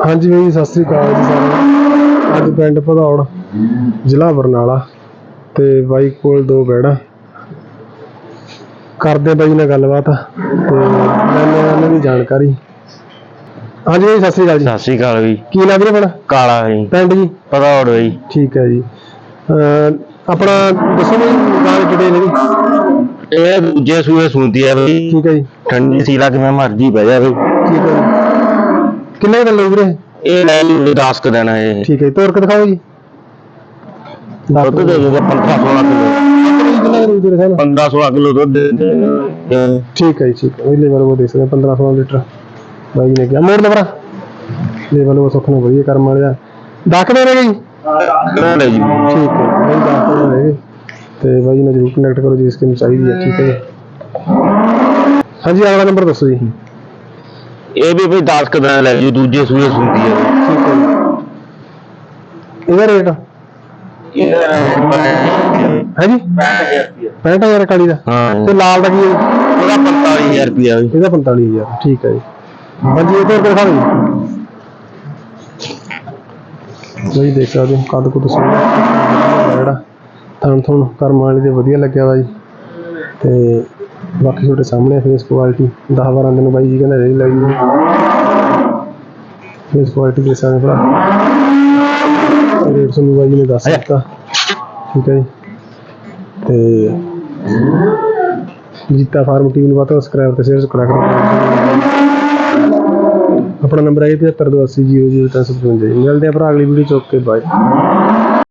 ਹਾਂਜੀ ਬਾਈ ਸਤਿ ਸ੍ਰੀ ਅਕਾਲ ਜੀ ਸਾਰਿਆਂ ਅੱਜ ਪਿੰਡ ਭਦੌੜ ਜ਼ਿਲ੍ਹਾ ਬਰਨਾਲਾ ਤੇ ਬਾਈ ਕੋਲ ਦੋ ਬੈੜਾ ਕਰਦੇ ਬਾਈ ਨਾਲ ਗੱਲਬਾਤ ਤੇ ਲੈਣੇ ਉਹਨਾਂ ਦੀ ਜਾਣਕਾਰੀ। ਹਾਂਜੀ ਬਾਈ ਸਤਿ ਸ੍ਰੀ ਅਕਾਲ ਜੀ। ਸਤਿ ਸ਼੍ਰੀ ਅਕਾਲ ਵੀ ਕੀ ਨਾਮ ਵੀਰੇ ਆਪਣਾ? ਕਾਲਾ ਜੀ ਪਿੰਡ ਜੀ? ਪਧੌੜ ਬਈ। ਠੀਕ ਹੈ ਜੀ। ਅਹ ਆਪਣਾ ਦੱਸੋ ਜੀ ਗਾਣੇ ਕਿਹੜੇ ਨੇ ਜੀ? ਇਹ ਦੂਜੇ ਸੂਏ ਸੁਣਦੀ ਆ ਬਈ। ਠੀਕ ਹੈ ਜੀ। ਠੰਡੀ ਸੀ ਲੱਗ ਮੈਂ ਮਰਜ਼ੀ ਬਹਿ ਜਾ ਬਈ ਠੀਕ ਹੈ ਜੀ। ਕਿੰਨੇ ਦਾ ਲਓ ਵੀਰੇ? ਇਹ ਲੈ ਲਈ 10 ਕ ਦੇਣਾ ਇਹ। ਠੀਕ ਹੈ ਜੀ ਕੇ ਦਿਖਾਓ ਜੀ? ਦੁੱਧ ਦੇ ਦੇ 15 16 ਕਿਲੋ। ਕਿੰਨਾ ਦਾ ਵੀਰੇ ਸਾਹਿਬ 15 16 ਕਿਲੋ ਦੁੱਧ ਦੇ ਦੇ ਠੀਕ ਹੈ ਜੀ ਠੀਕ ਹੈ। ਇਹ ਲੈਵਲ ਉਹ ਦੇਖ ਸਕਦੇ 15 16 ਲੀਟਰ। ਬਾਈ ਨੇ ਕਿਹਾ ਮੋੜ ਲਵਰਾ। ਲੈਵਲ ਉਹ ਸੁੱਖ ਨੂੰ ਵਧੀਆ ਕਰਮ ਵਾਲਿਆ। ਡਾਕਦੇ ਰਹੇ ਜੀ? ਨਾ ਲੈ ਜੀ। ਠੀਕ ਹੈ ਬਾਈ ਡਾਕਦੇ ਰਹੇ ਤੇ ਬਾਈ ਨਾਲ ਜਰੂਰ ਕਨੈਕਟ ਕਰੋ ਜੀ ਸਕੀਮ ਚਾਹੀਦੀ ਹੈ ਠੀਕ ਹੈ ਜੀ। ਹਾਂਜੀ ਅਗਲਾ ਨੰਬਰ ਦੱਸੋ ਜੀ। ਇਹ ਵੀ ਬਈ 10 ਕ ਦੇਣਾ ਲੈ ਜੀ ਦੂਜੇ ਸੂਏ ਸੁਣਦੀ ਆ ਬਈ। ਠੀਕ ਹੈ ਜੀ। ਇਹਦਾ ਰੇਟ? ਹੈ ਜੀ? 65000 ਕਾਲੀ ਦਾ? ਹਾਂ। ਤੇ ਲਾਲ ਦਾ ਕੀ ਹੈ ਜੀ? ਉਹਦਾ 45000 ਰੁਪਿਆ ਇਹਦਾ 45000 ਠੀਕ ਹੈ ਜੀ। ਹਾਂਜੀ ਇਹ ਤੋਰ ਕੇ ਦਿਖਾਓ ਜੀ। ਤੁਸੀਂ ਦੇਖ ਸਕਦੇ ਹੋ ਕੱਦ ਕੁੱਦ ਸੋਹਣਾ ਜਿਹੜਾ ਥਣ ਥਣ ਕਰਮ ਵਾਲੀ ਦੇ ਵਧੀਆ ਲੱਗਿਆ ਵਾ ਜੀ। ਤੇ ਬਾਕੀ ਤੁਹਾਡੇ ਸਾਹਮਣੇ ਫੇਸ ਕੁਆਲਿਟੀ 10 12 ਦਿਨ ਬਾਈ ਜੀ ਕਹਿੰਦਾ ਰਹੀ ਲੱਗੀ ਫੇਸ ਕੁਆਲਿਟੀ ਦੇ ਸਾਹਮਣੇ ਭਰਾ? ਰੇਟ ਸਾਨੂੰ ਬਾਈ ਜੀ ਨੇ ਦੱਸ ਦਿੱਤਾ। ਠੀਕ ਹੈ ਜੀ। ਤੇ ਜੀਤਾ ਫਾਰਮ ਟੀਮ ਨੂੰ ਬਾਤ ਸਬਸਕ੍ਰਾਈਬ ਤੇ ਸ਼ੇਅਰ ਕਰਾ ਕਰੋ। ਆਪਣਾ ਨੰਬਰ ਹੈ 7528000355 ਮਿਲਦੇ ਆ ਭਰਾ ਅਗਲੀ ਵੀਡੀਓ ਚ। Okay bye